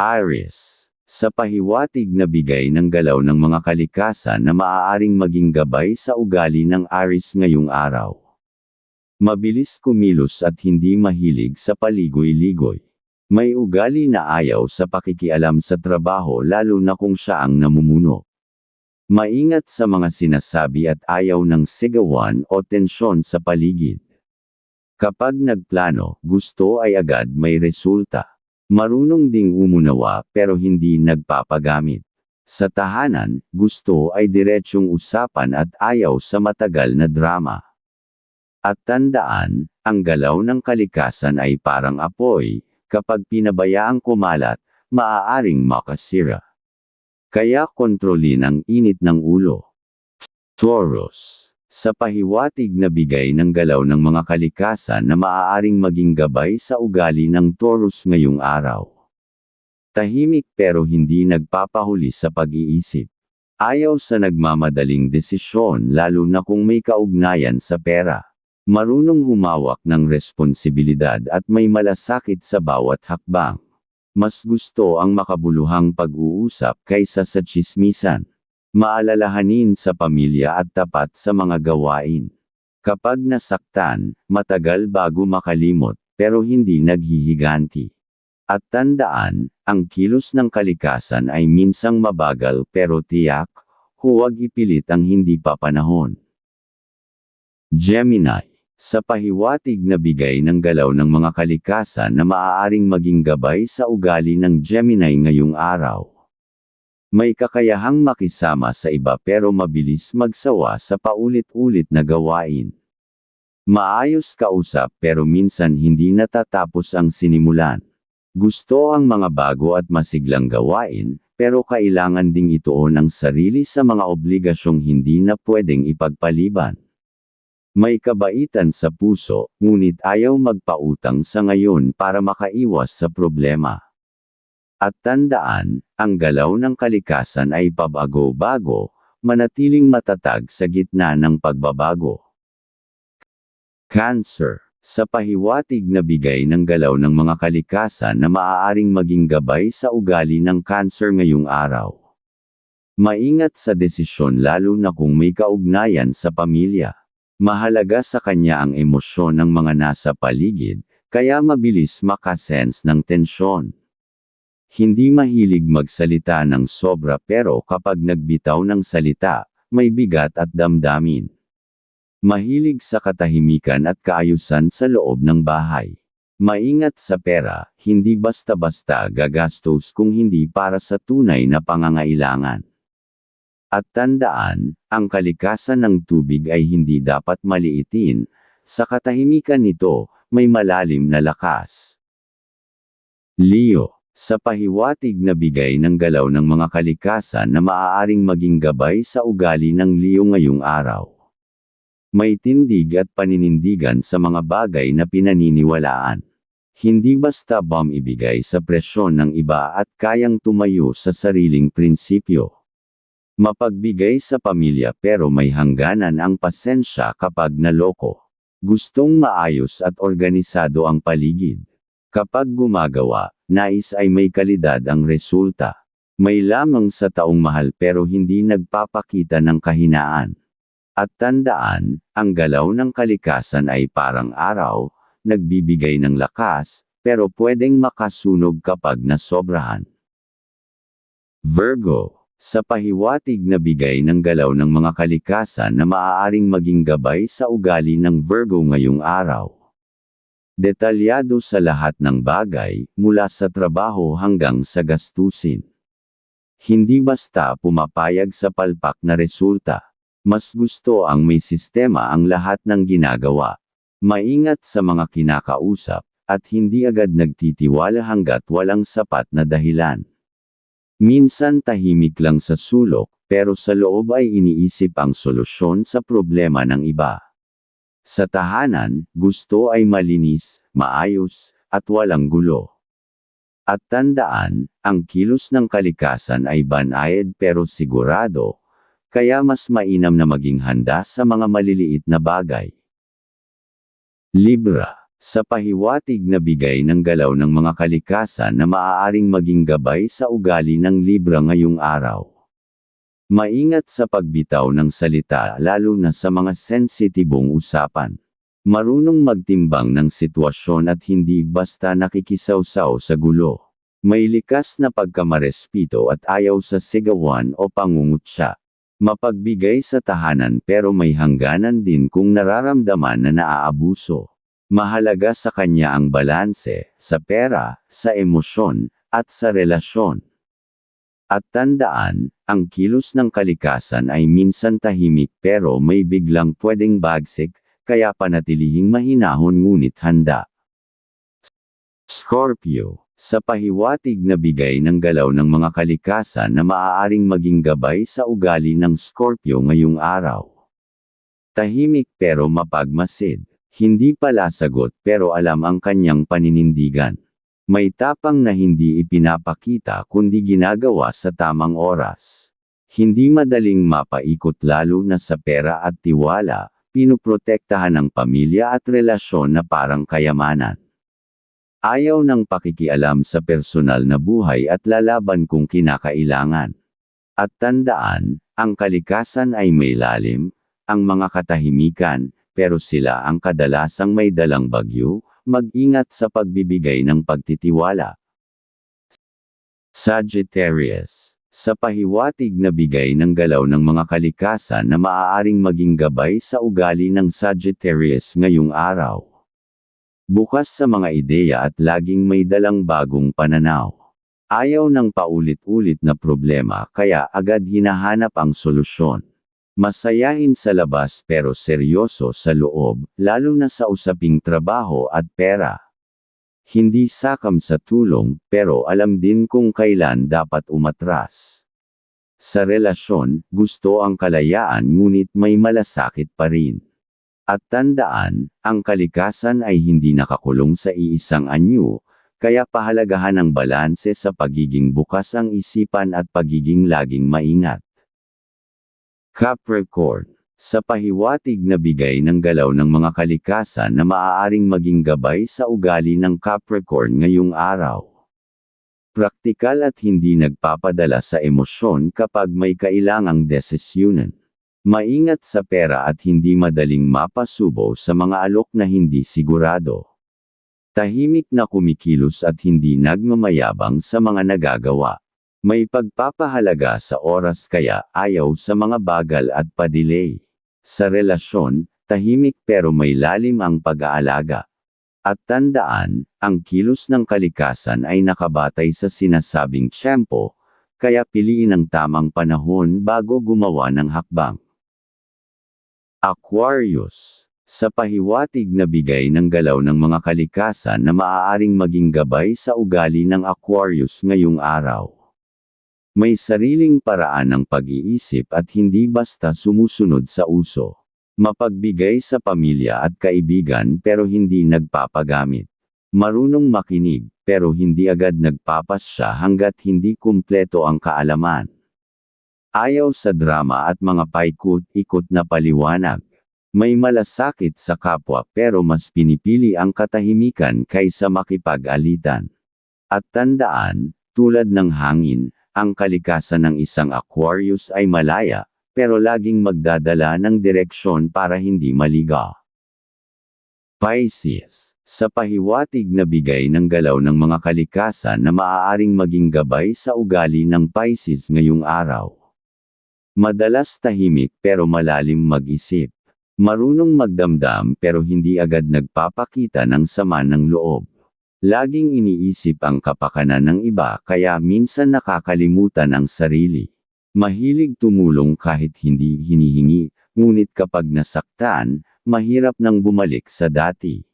Aries. Sa pahiwatig na bigay ng galaw ng mga kalikasan na maaaring maging gabay sa ugali ng Aries ngayong araw. Mabilis kumilos at hindi mahilig sa paligoy-ligoy. May ugali na ayaw sa pakikialam sa trabaho lalo na kung siya ang namumuno. Maingat sa mga sinasabi at ayaw ng sigawan o tensyon sa paligid. Kapag nagplano, gusto ay agad may resulta. Marunong ding umunawa pero hindi nagpapagamit. Sa tahanan, gusto ay diretsyong usapan at ayaw sa matagal na drama. At tandaan, ang galaw ng kalikasan ay parang apoy, kapag pinabayaang kumalat, maaaring makasira. Kaya kontrolin ang init ng ulo. Taurus. Sa pahiwatig na bigay ng galaw ng mga kalikasan na maaaring maging gabay sa ugali ng Taurus ngayong araw. Tahimik pero hindi nagpapahuli sa pag-iisip. Ayaw sa nagmamadaling desisyon lalo na kung may kaugnayan sa pera. Marunong humawak ng responsibilidad at may malasakit sa bawat hakbang. Mas gusto ang makabuluhang pag-uusap kaysa sa chismisan. Maalalahanin sa pamilya at tapat sa mga gawain. Kapag nasaktan, matagal bago makalimot, pero hindi naghihiganti. At tandaan, ang kilos ng kalikasan ay minsang mabagal pero tiyak, huwag ipilit ang hindi pa panahon. Gemini. Sa pahiwatig na bigay ng galaw ng mga kalikasan na maaaring maging gabay sa ugali ng Gemini ngayong araw. May kakayahang makisama sa iba pero mabilis magsawa sa paulit-ulit na gawain. Maayos kausap pero minsan hindi natatapos ang sinimulan. Gusto ang mga bago at masiglang gawain, pero kailangan ding ituon ang sarili sa mga obligasyong hindi na pwedeng ipagpaliban. May kabaitan sa puso, ngunit ayaw magpautang sa ngayon para makaiwas sa problema. At tandaan, ang galaw ng kalikasan ay pabago-bago, manatiling matatag sa gitna ng pagbabago. Cancer. Sa pahiwatig na bigay ng galaw ng mga kalikasan na maaaring maging gabay sa ugali ng cancer ngayong araw. Maingat sa desisyon lalo na kung may kaugnayan sa pamilya. Mahalaga sa kanya ang emosyon ng mga nasa paligid, kaya mabilis makasense ng tensyon. Hindi mahilig magsalita ng sobra pero kapag nagbitaw ng salita, may bigat at damdamin. Mahilig sa katahimikan at kaayusan sa loob ng bahay. Maingat sa pera, hindi basta-basta gagastos kung hindi para sa tunay na pangangailangan. At tandaan, ang kalikasan ng tubig ay hindi dapat maliitin, sa katahimikan nito, may malalim na lakas. Leo, sa pahiwatig na bigay ng galaw ng mga kalikasan na maaaring maging gabay sa ugali ng Leo ngayong araw. May tindig at paninindigan sa mga bagay na pinaniniwalaan. Hindi basta bomb ibigay sa presyon ng iba at kayang tumayo sa sariling prinsipyo. Mapagbigay sa pamilya pero may hangganan ang pasensya kapag naloko. Gustong maayos at organisado ang paligid. Kapag gumagawa, nais ay may kalidad ang resulta. May lamang sa taong mahal pero hindi nagpapakita ng kahinaan. At tandaan, ang galaw ng kalikasan ay parang araw, nagbibigay ng lakas, pero pwedeng makasunog kapag nasobrahan. Virgo, sa pahiwatig na bigay ng galaw ng mga kalikasan na maaaring maging gabay sa ugali ng Virgo ngayong araw. Detalyado sa lahat ng bagay, mula sa trabaho hanggang sa gastusin. Hindi basta pumapayag sa palpak na resulta. Mas gusto ang may sistema ang lahat ng ginagawa. Maingat sa mga kinakausap, at hindi agad nagtitiwala hanggat walang sapat na dahilan. Minsan tahimik lang sa sulok, pero sa loob ay iniisip ang solusyon sa problema ng iba. Sa tahanan, gusto ay malinis, maayos, at walang gulo. At tandaan, ang kilos ng kalikasan ay banayad pero sigurado, kaya mas mainam na maging handa sa mga maliliit na bagay. Libra. Sa pahiwatig na bigay ng galaw ng mga kalikasan na maaaring maging gabay sa ugali ng Libra ngayong araw. Maingat sa pagbitaw ng salita lalo na sa mga sensitibong usapan. Marunong magtimbang ng sitwasyon at hindi basta nakikisawsaw sa gulo. May likas na pagkamarespito at ayaw sa sigawan o pangungutya. Mapagbigay sa tahanan pero may hangganan din kung nararamdaman na naaabuso. Mahalaga sa kanya ang balanse, sa pera, sa emosyon, at sa relasyon. At tandaan, ang kilos ng kalikasan ay minsan tahimik pero may biglang pwedeng bagsik, kaya panatilihing mahinahon ngunit handa. Scorpio, sa pahiwatig na bigay ng galaw ng mga kalikasan na maaaring maging gabay sa ugali ng Scorpio ngayong araw. Tahimik pero mapagmasid. Hindi pala sagot pero alam ang kanyang paninindigan. May tapang na hindi ipinapakita kundi ginagawa sa tamang oras. Hindi madaling mapaikot lalo na sa pera at tiwala, pinuprotektahan ang pamilya at relasyon na parang kayamanan. Ayaw ng pakikialam sa personal na buhay at lalaban kung kinakailangan. At tandaan, ang kalikasan ay may lalim, ang mga katahimikan, pero sila ang kadalasang may dalang bagyo, mag-ingat sa pagbibigay ng pagtitiwala. Sagittarius sa pahiwatig na bigay ng galaw ng mga kalikasan na maaaring maging gabay sa ugali ng Sagittarius ngayong araw. Bukas sa mga ideya at laging may dalang bagong pananaw. Ayaw ng paulit-ulit na problema kaya agad hinahanap ang solusyon. Masayahin sa labas pero seryoso sa loob, lalo na sa usaping trabaho at pera. Hindi sakam sa tulong, pero alam din kung kailan dapat umatras. Sa relasyon, gusto ang kalayaan ngunit may malasakit pa rin. At tandaan, ang kalikasan ay hindi nakakulong sa iisang anyo, kaya pahalagahan ang balanse sa pagiging bukas ang isipan at pagiging laging maingat. Capricorn sa pahiwatig na bigay ng galaw ng mga kalikasan na maaaring maging gabay sa ugali ng Capricorn ngayong araw. Praktikal at hindi nagpapadala sa emosyon kapag may kailangang desisyonan. Maingat sa pera at hindi madaling mapasubo sa mga alok na hindi sigurado. Tahimik na kumikilos at hindi nagmamayabang sa mga nagagawa. May pagpapahalaga sa oras kaya ayaw sa mga bagal at padelay. Sa relasyon, tahimik pero may lalim ang pag-aalaga. At tandaan, ang kilos ng kalikasan ay nakabatay sa sinasabing tiyempo, kaya piliin ang tamang panahon bago gumawa ng hakbang. Aquarius sa pahiwatig na bigay ng galaw ng mga kalikasan na maaaring maging gabay sa ugali ng Aquarius ngayong araw. May sariling paraan ng pag-iisip at hindi basta sumusunod sa uso. Mapagbigay sa pamilya at kaibigan pero hindi nagpapagamit. Marunong makinig, pero hindi agad nagpapasya hanggat hindi kumpleto ang kaalaman. Ayaw sa drama at mga paikot-ikot na paliwanag. May malasakit sa kapwa pero mas pinipili ang katahimikan kaysa makipag-alitan. At tandaan, tulad ng hangin, ang kalikasan ng isang Aquarius ay malaya, pero laging magdadala ng direksyon para hindi maliga. Pisces sa pahiwatig na bigay ng galaw ng mga kalikasan na maaaring maging gabay sa ugali ng Pisces ngayong araw. Madalas tahimik pero malalim mag-isip. Marunong magdamdam pero hindi agad nagpapakita ng sama ng loob. Laging iniisip ang kapakanan ng iba kaya minsan nakakalimutan ang sarili. Mahilig tumulong kahit hindi hinihingi, ngunit kapag nasaktan, mahirap nang bumalik sa dati.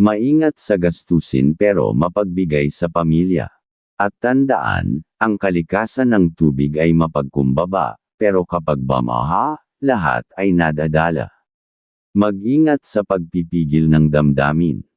Maingat sa gastusin pero mapagbigay sa pamilya. At tandaan, ang kalikasan ng tubig ay mapagkumbaba, pero kapag bamaha, lahat ay nadadala. Mag-ingat sa pagpipigil ng damdamin.